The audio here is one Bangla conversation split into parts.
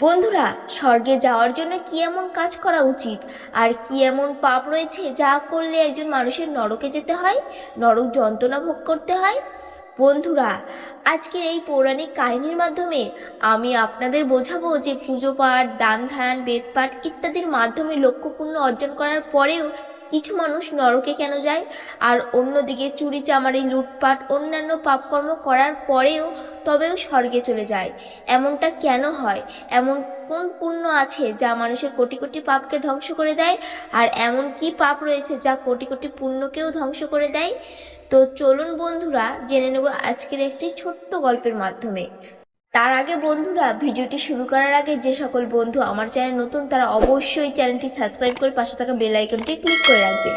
বন্ধুরা, স্বর্গে যাওয়ার জন্য কি এমন কাজ করা উচিত? আর কি এমন পাপ রয়েছে যা করলে একজন মানুষের নরকে যেতে হয়, নরক যন্ত্রণা ভোগ করতে হয়? বন্ধুরা, আজকের এই পৌরাণিক কাহিনীর মাধ্যমে আমি আপনাদের বোঝাবো যে পুজো পাঠ, দান ধ্যান, বেদপাঠ ইত্যাদির মাধ্যমে লক্ষ্যপূর্ণ অর্জন করার পরেও কিছু মানুষ নরকে কেন যায়? আর অন্যদিকে চুরি, চামারি, লুটপাট, অন্যান্য পাপকর্ম করার পরেও তবেও স্বর্গে চলে যায়। এমনটা কেন হয়? এমন কোন পুণ্য আছে যা মানুষের কোটি কোটি পাপকে ধ্বংস করে দেয়? আর এমন কি পাপ রয়েছে যা কোটি কোটি পুণ্যকেও ধ্বংস করে দেয়? তো চলুন বন্ধুরা, জেনে নেব আজকের একটি ছোট্ট গল্পের মাধ্যমে। তার আগে বন্ধুরা, ভিডিওটি শুরু করার আগে যে সকল বন্ধু আমার চ্যানেল নতুন, তারা অবশ্যই চ্যানেলটি সাবস্ক্রাইব করে পাশে থাকা বেল আইকনটি ক্লিক করে রাখবে।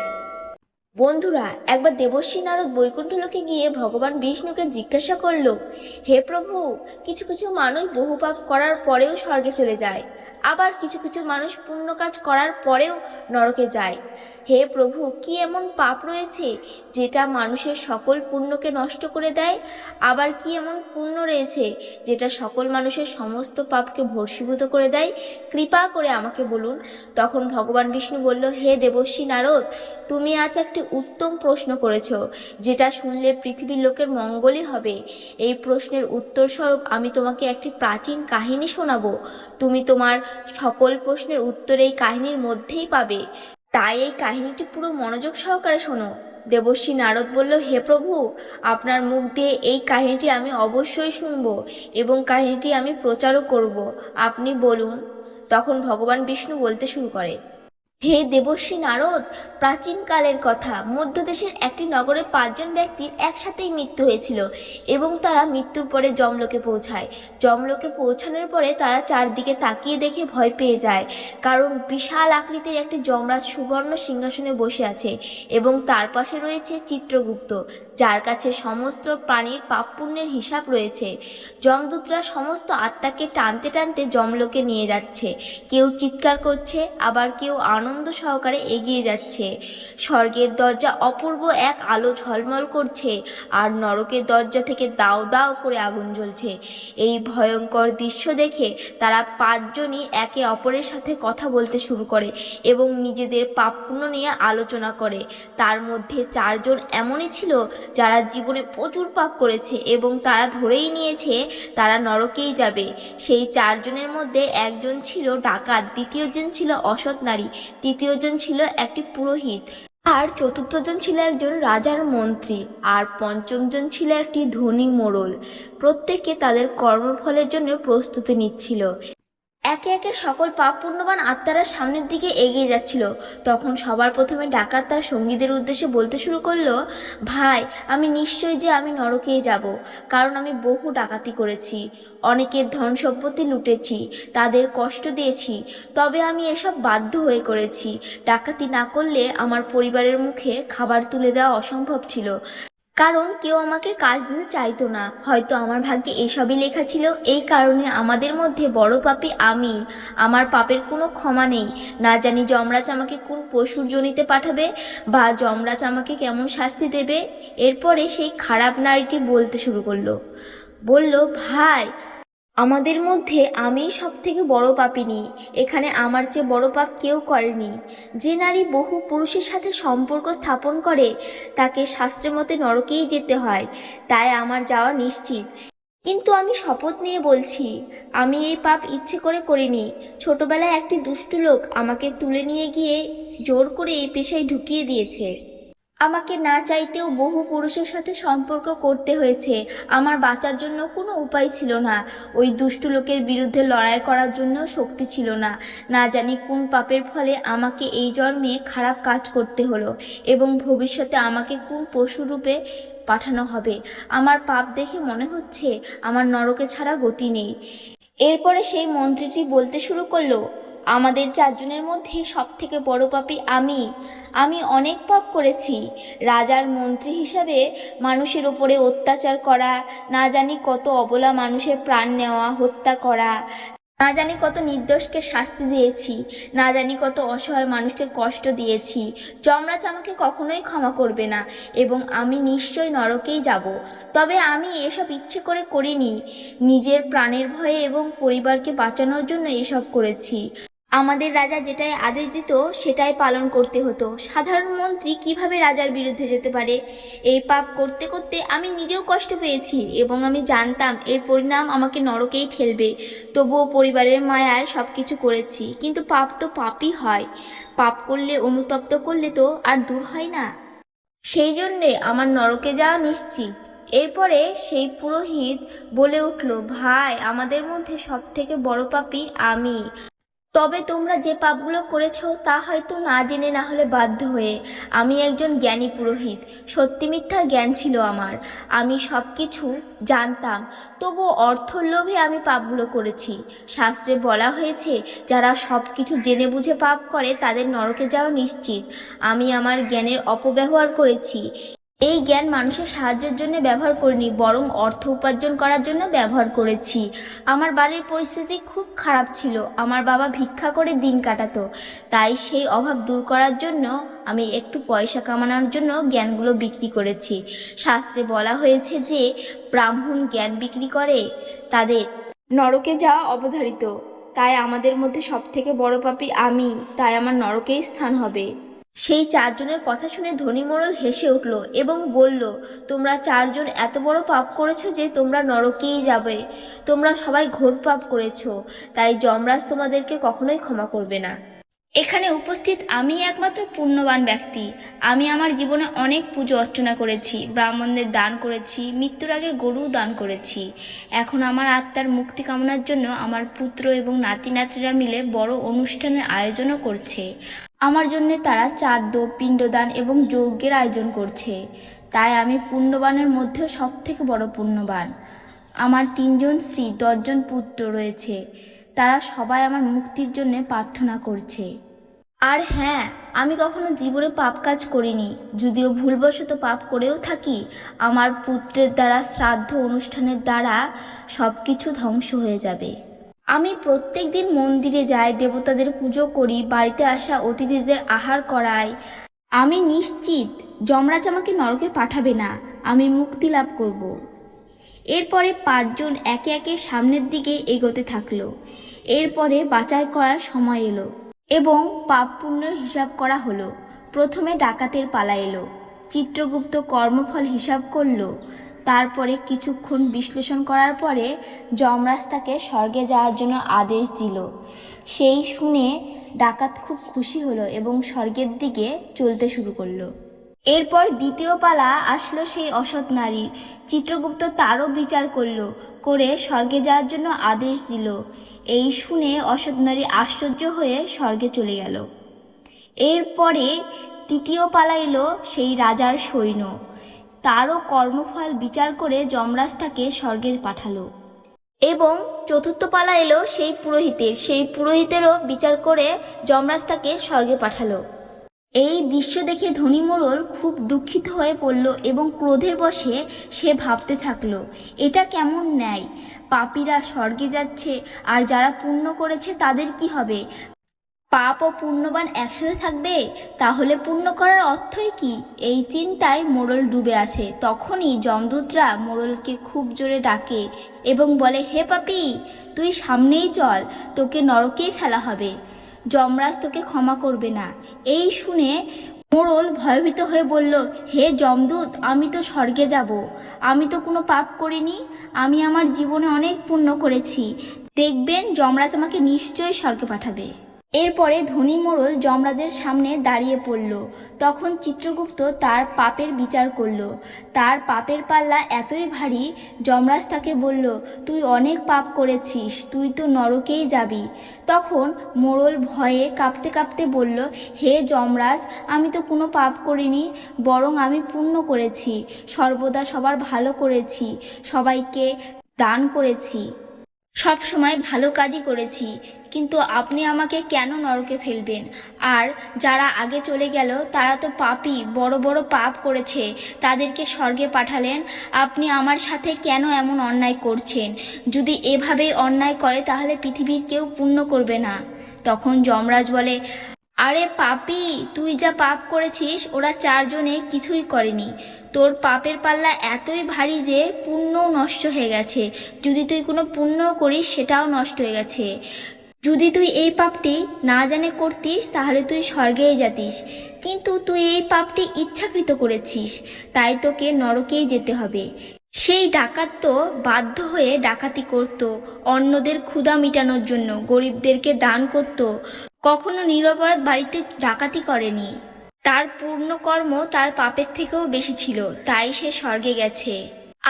বন্ধুরা, একবার দেবশ্রী নারদ বৈকুণ্ঠ লোকে গিয়ে ভগবান বিষ্ণুকে জিজ্ঞাসা করল, হে প্রভু, কিছু কিছু মানুষ বহু পাপ করার পরেও স্বর্গে চলে যায়। আবার কিছু কিছু মানুষ পুণ্য কাজ করার পরেও নরকে যায়। হে প্রভু, কি এমন পাপ রয়েছে যেটা মানুষের সকল পুণ্যকে নষ্ট করে দেয়? আবার কি এমন পুণ্য রয়েছে যেটা সকল মানুষের সমস্ত পাপকে ভর্ষীভূত করে দেয়? কৃপা করে আমাকে বলুন। তখন ভগবান বিষ্ণু বলল, হে দেবশ্রী নারদ, তুমি আজ একটি উত্তম প্রশ্ন করেছ, যেটা শুনলে পৃথিবীর লোকের মঙ্গলই হবে। এই প্রশ্নের উত্তরস্বরূপ আমি তোমাকে একটি প্রাচীন কাহিনী শোনাবো। তুমি তোমার সকল প্রশ্নের উত্তর এই কাহিনীর মধ্যেই পাবে। তাই এই কাহিনীটি পুরো মনোযোগ সহকারে শোনো। দেবশ্রী নারদ বলল, হে প্রভু, আপনার মুখ দিয়ে এই কাহিনীটি আমি অবশ্যই শুনব এবং কাহিনীটি আমি প্রচারও করব। আপনি বলুন। তখন ভগবান বিষ্ণু বলতে শুরু করে। হে দেবশ্রী নারদ, প্রাচীনকালের কথা। মধ্যদেশের একটি নগরে পাঁচজন ব্যক্তির একসাথেই মৃত্যু হয়েছিল এবং তারা মৃত্যুর পরে জমলোকে পৌঁছায়। জমলোকে পৌঁছানোর পরে তারা চারদিকে তাকিয়ে দেখে ভয় পেয়ে যায়, কারণ বিশাল আকৃতির একটি যমরাজ সুবর্ণ সিংহাসনে বসে আছে এবং তার পাশে রয়েছে চিত্রগুপ্ত, যার কাছে সমস্ত প্রাণীর পাপ পুণ্যের হিসাব রয়েছে। যমদূতরা সমস্ত আত্মাকে টানতে টানতে জমলোকে নিয়ে যাচ্ছে। কেউ চিৎকার করছে, আবার কেউ আনন্দ সহকারে এগিয়ে যাচ্ছে। স্বর্গের দরজা অপূর্ব এক আলো ঝলমল করছে আর নরকের দরজা থেকে দাও দাও করে আগুন জ্বলছে। এই ভয়ঙ্কর দৃশ্য দেখে তারা পাঁচজনই একে অপরের সাথে কথা বলতে শুরু করে এবং নিজেদের পাপপুণ্য নিয়ে আলোচনা করে। তার মধ্যে চারজন এমনই ছিল যারা জীবনে প্রচুর পাপ করেছে এবং তারা ধরেই নিয়েছে তারা নরকেই যাবে। সেই চারজনের মধ্যে একজন ছিল ডাকাত, দ্বিতীয়জন ছিল অসৎ নারী। তৃতীয়জন ছিল একটি পুরোহিত। আর চতুর্থজন ছিল একজন রাজার মন্ত্রী। আর পঞ্চমজন ছিল একটি ধনী মোড়ল। প্রত্যেকে তাদের কর্মফলের জন্য প্রস্তুতি নিচ্ছিল। একে একে সকল পাপ পুণ্যবান আত্মারা সামনের দিকে এগিয়ে যাচ্ছিল। তখন সবার প্রথমে ডাকাত তার সঙ্গীদের উদ্দেশ্যে বলতে শুরু করল, ভাই, আমি নিশ্চয় যে আমি নরকেই যাব, কারণ আমি বহু ডাকাতি করেছি, অনেকের ধন সম্পত্তি লুটেছি, তাদের কষ্ট দিয়েছি, তবে আমি এসব বাধ্য হয়ে করেছি। ডাকাতি না করলে আমার পরিবারের মুখে খাবার তুলে দেওয়া অসম্ভব ছিল। কারণ কেউ আমাকে কাজ দিতে চাইতো না। হয়তো আমার ভাগ্যে এসবই লেখা ছিল, এই কারণে আমাদের মধ্যে বড় পাপি আমি। আমার পাপের কোনো ক্ষমা নেই। না জানি যমরাজ আমাকে কোন পশুর জনিতে পাঠাবে বা যমরাজ আমাকে কেমন শাস্তি দেবে। এরপরে সেই খারাপ নারীটি বলতে শুরু করল। বলল, ভাই আমাদের মধ্যে আমিই সব থেকে বড় পাপিনি, এখানে আমার চেয়ে বড় পাপ কেউ করেনি। যে নারী বহু পুরুষের সাথে সম্পর্ক স্থাপন করে, তাকে শাস্ত্রের মতে নরকেই যেতে হয়, তাই আমার যাওয়া নিশ্চিত। কিন্তু আমি শপথ নিয়ে বলছি, আমি এই পাপ ইচ্ছে করে করিনি। ছোটবেলায় একটি দুষ্টু লোক আমাকে তুলে নিয়ে গিয়ে জোর করে এই পেশায় ঢুকিয়ে দিয়েছে। আমাকে না চাইতেও বহু পুরুষের সাথে সম্পর্ক করতে হয়েছে। আমার বাঁচার জন্য কোনো উপায় ছিল না। ওই দুষ্টু লোকের বিরুদ্ধে লড়াই করার জন্য শক্তি ছিল না। না জানি কোন পাপের ফলে আমাকে এই জন্মে খারাপ কাজ করতে হলো এবং ভবিষ্যতে আমাকে কোন পশুরূপে পাঠানো হবে। আমার পাপ দেখে মনে হচ্ছে আমার নরকে ছাড়া গতি নেই। এরপরে সেই মন্ত্রীটি বলতে শুরু করল আমাদের চারজনের মধ্যে সব থেকে বড় পাপী আমি। আমি অনেক পাপ করেছি। রাজার মন্ত্রী হিসাবে মানুষের ওপরে অত্যাচার করা, না জানি কত অবলা মানুষের প্রাণ নেওয়া, হত্যা করা, না জানি কত নির্দোষকে শাস্তি দিয়েছি, না জানি কত অসহায় মানুষকে কষ্ট দিয়েছি। যমরাজ আমাকে কখনোই ক্ষমা করবে না এবং আমি নিশ্চয়ই নরকেই যাব। তবে আমি এসব ইচ্ছে করে করিনি। নিজের প্রাণের ভয়ে এবং পরিবারকে বাঁচানোর জন্য এসব করেছি। আমাদের রাজা যেটাই আদেশ দিত, সেটাই পালন করতে হতো। সাধারণ মন্ত্রী কীভাবে রাজার বিরুদ্ধে যেতে পারে? এই পাপ করতে করতে আমি নিজেও কষ্ট পেয়েছি এবং আমি জানতাম এর পরিণাম আমাকে নরকেই ঠেলবে। তবুও পরিবারের মায়ায় সব কিছু করেছি, কিন্তু পাপ তো পাপই হয়। পাপ করলে, অনুতপ্ত করলে তো আর দূর হয় না। সেই জন্যে আমার নরকে যাওয়া নিশ্চিত। এরপরে সেই পুরোহিত বলে উঠল, ভাই, আমাদের মধ্যে সব থেকে বড় পাপী আমি। তবে তোমরা যে পাপগুলো করেছ তা হয়তো না জেনে না হলে বাধ্য হয়ে। আমি একজন জ্ঞানী পুরোহিত, সত্যি মিথ্যার জ্ঞান ছিল আমার। আমি সব কিছু জানতাম, তবু অর্থর লোভে আমি পাপগুলো করেছি। শাস্ত্রে বলা হয়েছে, যারা সব কিছু জেনে বুঝে পাপ করে, তাদের নরকে যাওয়া নিশ্চিত। আমি আমার জ্ঞানের অপব্যবহার করেছি। এই জ্ঞান মানুষের সাহায্যের জন্য ব্যবহার করিনি, বরং অর্থ উপার্জন করার জন্য ব্যবহার করেছি। আমার বাড়ির পরিস্থিতি খুব খারাপ ছিল। আমার বাবা ভিক্ষা করে দিন কাটাতো। তাই সেই অভাব দূর করার জন্য আমি একটু পয়সা কামানোর জন্য জ্ঞানগুলো বিক্রি করেছি। শাস্ত্রে বলা হয়েছে যে, ব্রাহ্মণ জ্ঞান বিক্রি করে, তাদের নরকে যাওয়া অবধারিত। তাই আমাদের মধ্যে সবথেকে বড় পাপী আমি, তাই আমার নরকেই স্থান হবে। সেই চারজনের কথা শুনে ধনী মোড়ল হেসে উঠল এবং বলল, তোমরা চারজন এত বড় পাপ করেছ যে তোমরা নরকেই যাবে। তোমরা সবাই ঘোর পাপ করেছ, তাই যমরাজ তোমাদেরকে কখনোই ক্ষমা করবে না। এখানে উপস্থিত আমি একমাত্র পুণ্যবান ব্যক্তি। আমি আমার জীবনে অনেক পুজো অর্চনা করেছি, ব্রাহ্মণদের দান করেছি, মৃত্যুর আগে গরু দান করেছি। এখন আমার আত্মার মুক্তি কামনার জন্য আমার পুত্র এবং নাতি নাতিরা মিলে বড় অনুষ্ঠানের আয়োজনও করছে। আমার জন্য তারা চাঁদ্য, পিণ্ডদান এবং যজ্ঞের আয়োজন করছে। তাই আমি পুণ্যবানের মধ্যেও সব থেকে বড় পুণ্যবান। আমার তিনজন স্ত্রী, দশজন পুত্র রয়েছে। তারা সবাই আমার মুক্তির জন্য প্রার্থনা করছে। আর হ্যাঁ আমি কখনো জীবনে পাপ কাজ করিনি। যদিও ভুলবশত পাপ করেও থাকি, আমার পুত্রের দ্বারা শ্রাদ্ধ অনুষ্ঠানের দ্বারা সব কিছু ধ্বংস হয়ে যাবে। আমি প্রত্যেক দিন মন্দিরে যাই, দেবতাদের পুজো করি, বাড়িতে আসা অতিথিদের আহার করাই। আমি নিশ্চিত যমরাজ আমাকে নরকে পাঠাবে না, আমি মুক্তি লাভ করব। এরপরে পাঁচজন একে একে সামনের দিকে এগোতে থাকল। এরপরে বাছাই করার সময় এলো এবং পাপ পুণ্যের হিসাব করা হলো। প্রথমে ডাকাতের পালা এলো, চিত্রগুপ্ত কর্মফল হিসাব করল তারপরে কিছুক্ষণ বিশ্লেষণ করার পরে যমরাজ তাকে স্বর্গে যাওয়ার জন্য আদেশ দিল। সেই শুনে ডাকাত খুব খুশি হলো এবং স্বর্গের দিকে চলতে শুরু করল। এরপর দ্বিতীয় পালা আসলো সেই অসৎ নারীর চিত্রগুপ্ত তারও বিচার করল, করে স্বর্গে যাওয়ার জন্য আদেশ দিল। এই শুনে অসৎ নারী আশ্চর্য হয়ে স্বর্গে চলে গেল। এরপরে তৃতীয় পালা এলো সেই রাজার সৈন্য। তারও কর্মফল বিচার করে যমরাজ তাকে স্বর্গে পাঠালো। এবং চতুর্থ পালা এলো সেই পুরোহিতের, সেই পুরোহিতেরও বিচার করে যমরাজ তাকে স্বর্গে পাঠালো। এই দৃশ্য দেখে ধনী মোড়ল খুব দুঃখিত হয়ে পড়ল এবং ক্রোধের বশে সে ভাবতে থাকল, এটা কেমন ন্যায়? পাপীরা স্বর্গে যাচ্ছে আর যারা পুণ্য করেছে তাদের কি হবে? পাপ ও পুণ্যবান একসাথে থাকবে, তাহলে পুণ্য করার অর্থই কি? এই চিন্তায় মোড়ল ডুবে আছে। তখনই যমদূতরা মোড়লকে খুব জোরে ডাকে এবং বলে, হে পাপি, তুই সামনেই চল, তোকে নরকেই ফেলা হবে। যমরাজ তোকে ক্ষমা করবে না। এই শুনে মোড়ল ভয়ভীত হয়ে বলল, হে যমদূত, আমি তো স্বর্গে যাব। আমি তো কোনো পাপ করিনি। আমি আমার জীবনে অনেক পুণ্য করেছি। দেখবেন যমরাজ আমাকে নিশ্চয়ই স্বর্গে পাঠাবে। এরপরে ধনী মোড়ল যমরাজের সামনে দাঁড়িয়ে পড়ল। তখন চিত্রগুপ্ত তার পাপের বিচার করল। তার পাপের পাল্লা এতই ভারী, যমরাজ তাকে বলল, তুই অনেক পাপ করেছিস, তুই তো নরকেই যাবি। তখন মোড়ল ভয়ে কাঁপতে কাঁপতে বলল, হে যমরাজ, আমি তো কোনো পাপ করিনি, বরং আমি পুণ্য করেছি, সর্বদা সবার ভালো করেছি, সবাইকে দান করেছি। সব সময় ভালো কাজই করেছি, কিন্তু আপনি আমাকে কেন নরকে ফেলবেন? আর যারা আগে চলে গেল, তারা তো পাপই, বড় বড় পাপ করেছে, তাদেরকে স্বর্গে পাঠালেন। আপনি আমার সাথে কেন এমন অন্যায় করছেন? যদি এভাবেই অন্যায় করে, তাহলে পৃথিবীর কেউ পূর্ণ করবে না। তখন যমরাজ বলে আরে পাপি, তুই যা পাপ করেছিস, ওরা চারজনে কিছুই করেনি। তোর পাপের পাল্লা এতই ভারী যে পুণ্যও নষ্ট হয়ে গেছে। যদি তুই কোনো পুণ্য করিস, সেটাও নষ্ট হয়ে গেছে। যদি তুই এই পাপটি না জানে করতিস, তাহলে তুই স্বর্গেই যাতিস। কিন্তু তুই এই পাপটি ইচ্ছাকৃত করেছিস, তাই তোকে নরকেই যেতে হবে। সেই ডাকাত তো বাধ্য হয়ে ডাকাতি করত, অন্যদের ক্ষুধা মেটানোর জন্য, গরিবদেরকে দান করত। কখনো নিরপরাধ বাড়িতে ডাকাতি করেনি। তার পূর্ণ কর্ম তার পাপের থেকেও বেশি ছিল, তাই সে স্বর্গে গেছে।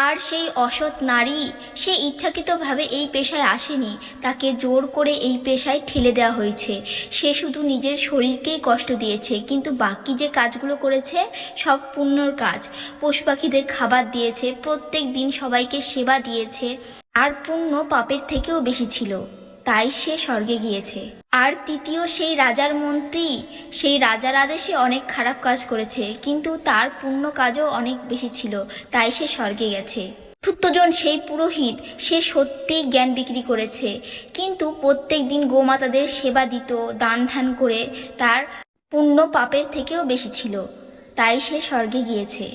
আর সেই অসৎ নারী, সে ইচ্ছাকৃতভাবে এই পেশায় আসেনি। তাকে জোর করে এই পেশায় ঠেলে দেওয়া হয়েছে। সে শুধু নিজের শরীরকেই কষ্ট দিয়েছে, কিন্তু বাকি যে কাজগুলো করেছে, সব পুণ্যর কাজ। পশু পাখিদের খাবার দিয়েছে, প্রত্যেক দিন সবাইকে সেবা দিয়েছে। আর পুণ্য পাপের থেকেও বেশি ছিল। তাই সে স্বর্গে গিয়েছে। আর তৃতীয় সেই রাজার মন্ত্রী, সেই রাজার আদেশে অনেক খারাপ কাজ করেছে, কিন্তু তার পুণ্য কাজও অনেক বেশি ছিল, তাই সে স্বর্গে গেছে। চতুর্থজন সেই পুরোহিত, সে সত্যিই জ্ঞান বিক্রি করেছে, কিন্তু প্রত্যেক দিন গোমাতাদের সেবা দিত, দান ধ্যান করে তার পুণ্য পাপের থেকেও বেশি ছিল, তাই সে স্বর্গে গিয়েছে।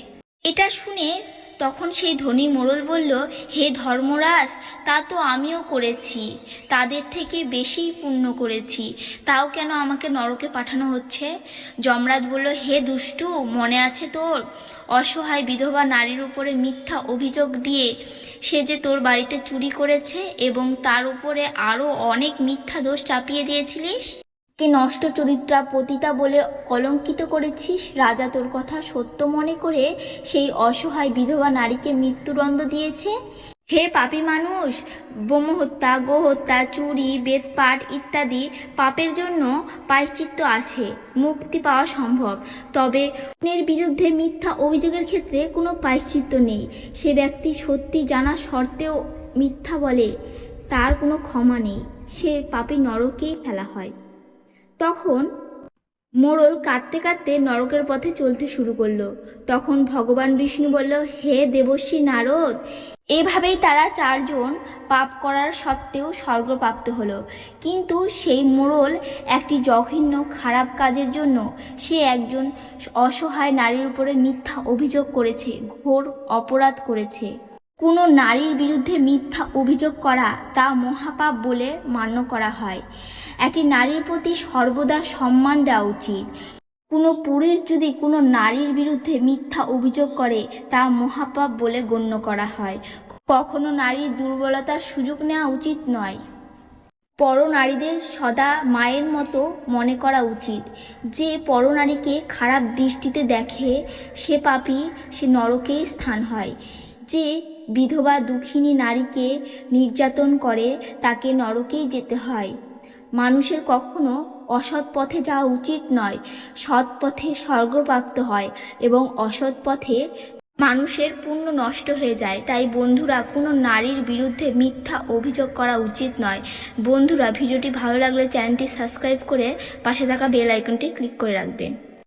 এটা শুনে তখন সেই ধনী মোড়ল বলল, হে ধর্মরাজ, তা তো আমিও করেছি। তাদের থেকে বেশি পুণ্য করেছি। তাও কেন আমাকে নরকে পাঠানো হচ্ছে? যমরাজ বলল, হে দুষ্টু, মনে আছে তোর? অসহায় বিধবা নারীর উপরে মিথ্যা অভিযোগ দিয়ে সে যে তোর বাড়িতে চুরি করেছে এবং তার উপরে আরও অনেক মিথ্যা দোষ চাপিয়ে দিয়েছিলিস? কে নষ্ট চরিত্রা পতিতা বলে কলঙ্কিত করেছিস? রাজা তোর কথা সত্য মনে করে সেই অসহায় বিধবা নারীকে মৃত্যুদণ্ড দিয়েছে? হে পাপী মানুষ ব্রহ্মহত্যা গোহত্যা চুরি, বেদপাঠ ইত্যাদি পাপের জন্য পায়শ্চিত্ত আছে, মুক্তি পাওয়া সম্ভব। তবে অন্যের বিরুদ্ধে মিথ্যা অভিযোগের ক্ষেত্রে কোনো পায়শ্চিত্ত নেই। সে ব্যক্তি সত্যি জানা সত্ত্বেও মিথ্যা বলে, তার কোনো ক্ষমা নেই। সে পাপী নরকেই ফেলা হয়। তখন মোড়ল কাঁদতে কাঁদতে নরকের পথে চলতে শুরু করল। তখন ভগবান বিষ্ণু বলল, হে দেবশ্রী নারদ, এভাবেই তারা চারজন পাপ করার সত্ত্বেও স্বর্গপ্রাপ্ত হলো। কিন্তু সেই মোড়ল একটি জঘন্য, খারাপ কাজের জন্য সে একজন অসহায় নারীর উপরে মিথ্যা অভিযোগ করেছে, ঘোর অপরাধ করেছে। কোনো নারীর বিরুদ্ধে মিথ্যা অভিযোগ করা তা মহাপাপ বলে মান্য করা হয়। একটি নারীর প্রতি সর্বদা সম্মান দেওয়া উচিত। কোনো পুরুষ যদি কোনো নারীর বিরুদ্ধে মিথ্যা অভিযোগ করে, তা মহাপাপ বলে গণ্য করা হয়। কখনো নারীর দুর্বলতার সুযোগ নেওয়া উচিত নয়। পরনারীদের সদা মায়ের মতো মনে করা উচিত। যে পরনারীকে খারাপ দৃষ্টিতে দেখে, সে পাপী, সে নরকেই স্থান হয়। যে বিধবা দুঃখিনী নারীকে নির্যাতন করে তাকে নরকেই যেতে হয়। মানুষের কখনো অসৎ পথে যাওয়া উচিত নয়। সৎ পথে স্বর্গপ্রাপ্ত হয় এবং অসৎ পথে মানুষের পুণ্য নষ্ট হয়ে যায়। তাই বন্ধুরা, কোনো নারীর বিরুদ্ধে মিথ্যা অভিযোগ করা উচিত নয়। বন্ধুরা, ভিডিওটি ভালো লাগলে চ্যানেলটি সাবস্ক্রাইব করে পাশে থাকা বেল আইকনটি ক্লিক করে রাখবেন।